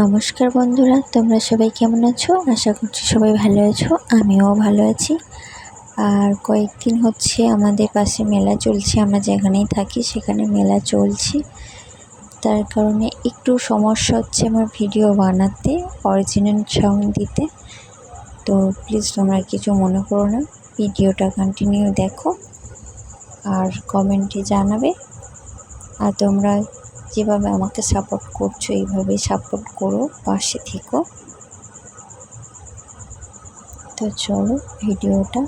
নমস্কার বন্ধুরা, তোমরা সবাই কেমন আছো? আশা করছি সবাই ভালো আছো, আমিও ভালো আছি। আর কয়েকদিন হচ্ছে আমাদের পাশে মেলা চলছে, আমরা যেখানেই থাকি সেখানে মেলা চলছে। তার কারণে একটু সমস্যা হচ্ছে আমার ভিডিও বানাতে অরিজিনাল সং দিতে। তো প্লিজ তোমরা কিছু মনে করো না, ভিডিওটা কন্টিনিউ দেখো। আর কমেন্টে জানাবে। আর তোমরা যেভাবে আমাকে সাপোর্ট করছ, এইভাবেই সাপোর্ট করো, পাশে থেকো। তো চলো, ভিডিওটা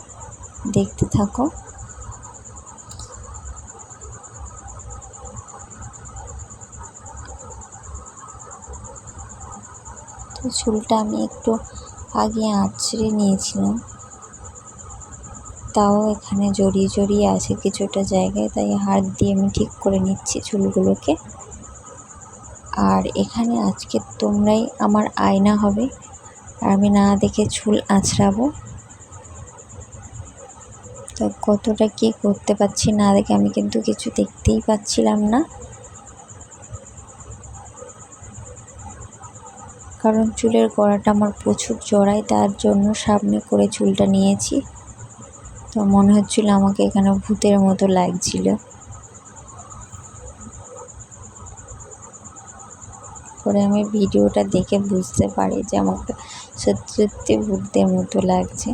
দেখতে থাকো। তো চুলটা আমি একটু আগে আঁচড়ে নিয়েছিলাম। তাও এখানে জড়িয়ে জড়িয়ে আছে কিছুটা জায়গায়, তাই হাত দিয়ে আমি ঠিক করে নিচ্ছি চুলগুলোকে। আর এখানে আজকে তোমরাই আমার আয়না হবে। আর আমি না দেখে চুল আঁচড়াবো। তো কতটা কী করতে পারছি না দেখে আমি কিন্তু কিছু দেখতেই পাচ্ছিলাম না। কারণ চুলের গড়াটা আমার প্রচুর জড়ায়, তার জন্য সামনে করে চুলটা নিয়েছি। তো মনে হচ্ছিল আমাকে এখানে ভূতের মতো লাগছিল। করে আমি ভিডিওটা দেখে বুঝতে পারি যে আমাকে সত্যি সত্যি ভূতদের মতো লাগছে।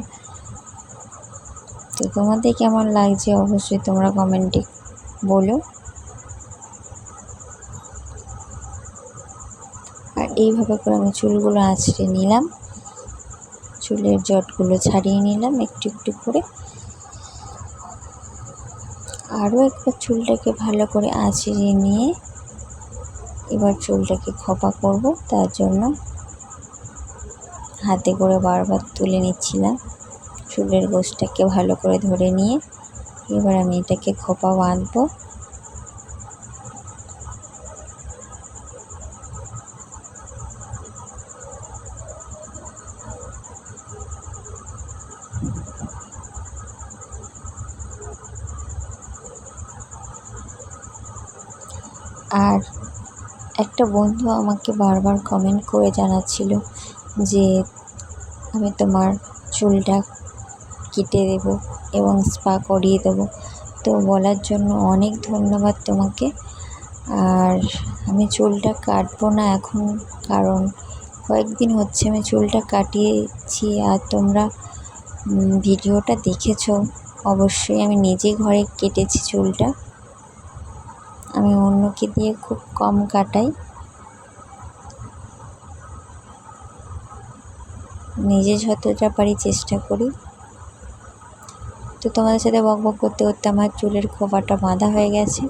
তো তোমাদের কেমন লাগছে অবশ্যই তোমরা কমেন্টে বলো। আর এইভাবে করে আমি চুলগুলো আঁচড়ে নিলাম। চুলের জটগুলো ছাড়িয়ে নিলাম একটু একটু করে। আরও একবার চুলটাকে ভালো করে আঁচড়ে নিয়ে এবার চুলটাকে খোপা করব, তার জন্য হাতে করে বারবার তুলে নিচ্ছিলাম। চুলের গোছটাকে ভালো করে ধরে নিয়ে এবার আমি এটাকে খোপা বাঁধবো। আর একটা বন্ধু আমাকে বারবার কমেন্ট করে জানাচ্ছিল যে আমি তোমার চুলটা কেটে দেবো এবং স্পা করিয়ে দেবো। তো বলার জন্য অনেক ধন্যবাদ তোমাকে। আর আমি চুলটা কাটবো না এখন কারণ কয়েকদিন হচ্ছে আমি চুলটা কাটিয়েছি আর তোমরা ভিডিওটা দেখেছ। অবশ্যই আমি নিজে ঘরে কেটেছি চুলটা। আমি অন্যকে দিয়ে খুব কম কাটাই। নিজে যতটা পারি চেষ্টা করি। তো তোমাদের সাথে বক বক করতে করতে আমার চুলের খোপাটা বাঁধা হয়ে গেছে।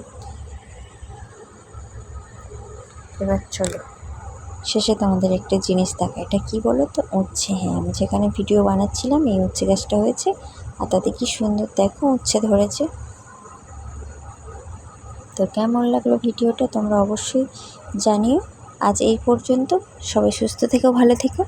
এবার চলো। শেষে তোমাদের একটা জিনিস দেখা। এটা কি বলো তো উচ্ছে। হ্যাঁ আমি যেখানে ভিডিও বানাচ্ছিলাম, এই উচ্ছে গাছটা হয়েছে। আর তাতে কি সুন্দর দেখো, উচ্ছে ধরেছে। তো কেমন লাগল ভিডিওটা তোমরা অবশ্যই জানিও। আজ এই পর্যন্ত সবাই সুস্থ থেকো, ভালো থেকো।